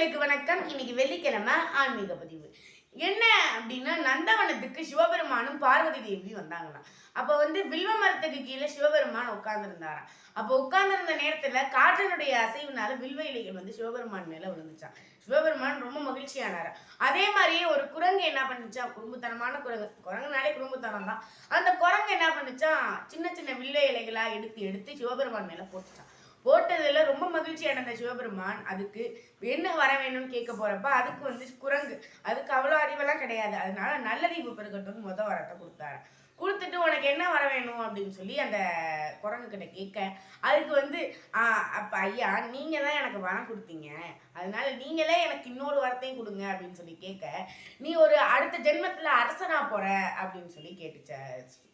நேயர்களுக்கு வணக்கம். இன்னைக்கு வெள்ளிக்கிழமை ஆன்மீக பதிவு. என்ன அப்படின்னா நந்தவனத்துக்கு சிவபெருமானும் பார்வதி தேவி வந்தாங்களாம். அப்போ வந்து வில்வ மரத்துக்கு கீழே சிவபெருமான் உட்கார்ந்துருந்தாராம். அப்போ உட்கார்ந்துருந்த நேரத்துல காற்றனுடைய அசைவுனால வில்வ இலைகள் வந்து சிவபெருமான் மேல விழுந்துச்சான் சிவபெருமான் ரொம்ப மகிழ்ச்சியானாரு. அதே மாதிரியே ஒரு குரங்கு என்ன பண்ணுச்சா குறும்புத்தனமான குரங்கு. குரங்குனாலே குறும்புத்தனம் தான். அந்த குரங்கு என்ன பண்ணுச்சா சின்ன சின்ன வில்வ இலைகளா எடுத்து எடுத்து சிவபெருமான் மேல போட்டுச்சான் போட்டது மகிழ்ச்சி அடைந்த சிவபெருமான் அதுக்கு என்ன வர வேணும்னு கேட்க போறப்ப அதுக்கு வந்து குரங்கு. அதுக்கு அவ்வளோ அறிவெல்லாம் கிடையாது. அதனால நல்லறிவு பெருக்கட்டும் முத வரத்தை கொடுத்தாரு. கொடுத்துட்டு உனக்கு என்ன வர வேணும் அப்படின்னு சொல்லி அந்த குரங்கு கிட்ட கேட்க அதுக்கு வந்து அப்போ அப்ப ஐயா நீங்க தான் எனக்கு வரம் கொடுத்தீங்க. அதனால நீங்களே எனக்கு இன்னொரு வரத்தையும் கொடுங்க அப்படின்னு சொல்லி கேட்க நீ ஒரு அடுத்த ஜென்மத்துல அரசனா போற அப்படின்னு சொல்லி கேட்டுச்ச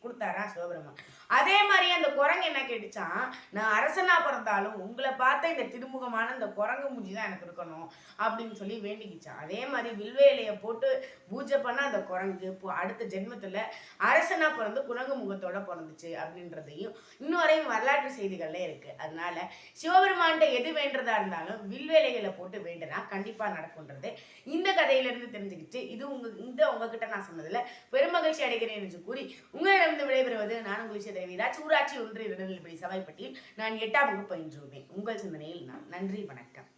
கொடுத்தாரா சிவபெருமான். அதே மாதிரி அந்த குரங்கு என்ன கேட்டுச்சான் நான் அரசனா பிறந்தாலும் உங்களை பார்த்த இந்த திருமுகமான இந்த குரங்கு மூஞ்சி தான் எனக்கு இருக்கணும் அப்படின்னு சொல்லி வேண்டிக்கிச்சான். அதே மாதிரி வில்வேலையை போட்டு பூஜை பண்ண அந்த குரங்கு அடுத்த ஜென்மத்துல அரசனா பிறந்து குரங்கு முகத்தோட பிறந்துச்சு அப்படின்றதையும் இன்னும் வரையும் வரலாற்று செய்திகள்ல இருக்கு. அதனால சிவபெருமான்கிட்ட எது வேண்டுறதா இருந்தாலும் வில்வேலைகளை போட்டு வேண்டுனா கண்டிப்பா நடக்கும்ன்றது இந்த கதையிலிருந்து தெரிஞ்சுக்கிட்டு இது உங்க இந்த உங்ககிட்ட நான் சொன்னதுல பெருமகிழ்ச்சி அடைகிறேன் என்று கூறி உங்களிடமிருந்து விடைபெறுவது நான் உங்கள் தேவிராஜ் ஊராட்சி ஒன்றிய இரண்டு சபைப்பட்டியில் நான் எட்டாம் வகுப்பு பயின்றுவேன் உங்கள் சிந்தனையில் நான் நன்றி வணக்கம்.